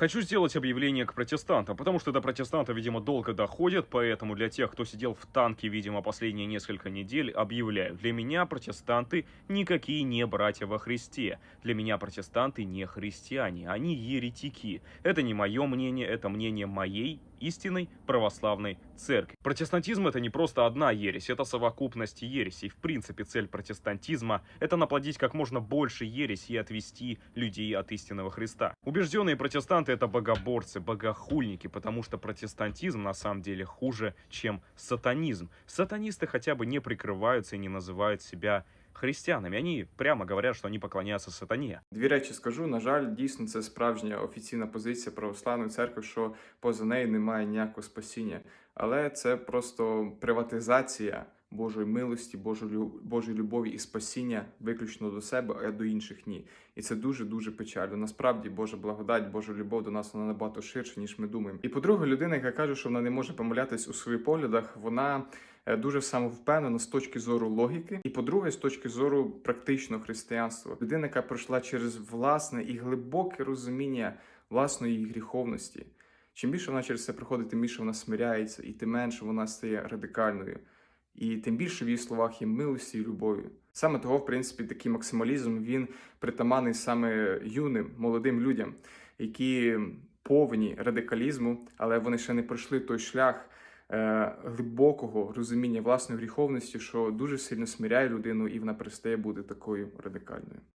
Хочу сделать объявление к протестантам, потому что до протестантов, видимо, долго доходит, поэтому для тех, кто сидел в танке, видимо, последние несколько недель, объявляю. Для меня протестанты никакие не братья во Христе. Для меня протестанты не христиане, они еретики. Это не мое мнение, это мнение моей истинной православной церкви. Протестантизм это не просто одна ересь, это совокупность ересей. В принципе, цель протестантизма – это наплодить как можно больше ереси и отвести людей от истинного Христа. Убежденные протестанты – это богоборцы, богохульники, потому что протестантизм на самом деле хуже, чем сатанизм. Сатанисты хотя бы не прикрываются и не называют себя христианами. Они прямо говорят, що вони поклоняються сатані. Дві речі скажу. На жаль, дійсно це справжня офіційна позиція православної церкви, що поза нею немає ніякого спасіння. Але це просто приватизація Божої милості, Божої, лю- любові і спасіння виключно до себе, а до інших ні. І це дуже дуже печально. Насправді Божа благодать, Божа любов до нас вона набагато ширша, ніж ми думаємо. І по-друге, людина, яка каже, що вона не може помилятись у своїх поглядах, вона е, дуже самовпевнена з точки зору логіки, і по-друге, з точки зору практичного християнства. Людина, яка пройшла через власне і глибоке розуміння власної гріховності. Чим більше вона через це проходить, тим більше вона смиряється, і тим менше вона стає радикальною. І тим більше в її словах є милості і любові. Саме того, в принципі, такий максималізм він притаманий саме юним, молодим людям, які повні радикалізму, але вони ще не пройшли той шлях е, глибокого розуміння власної гріховності, що дуже сильно смиряє людину, і вона перестає бути такою радикальною.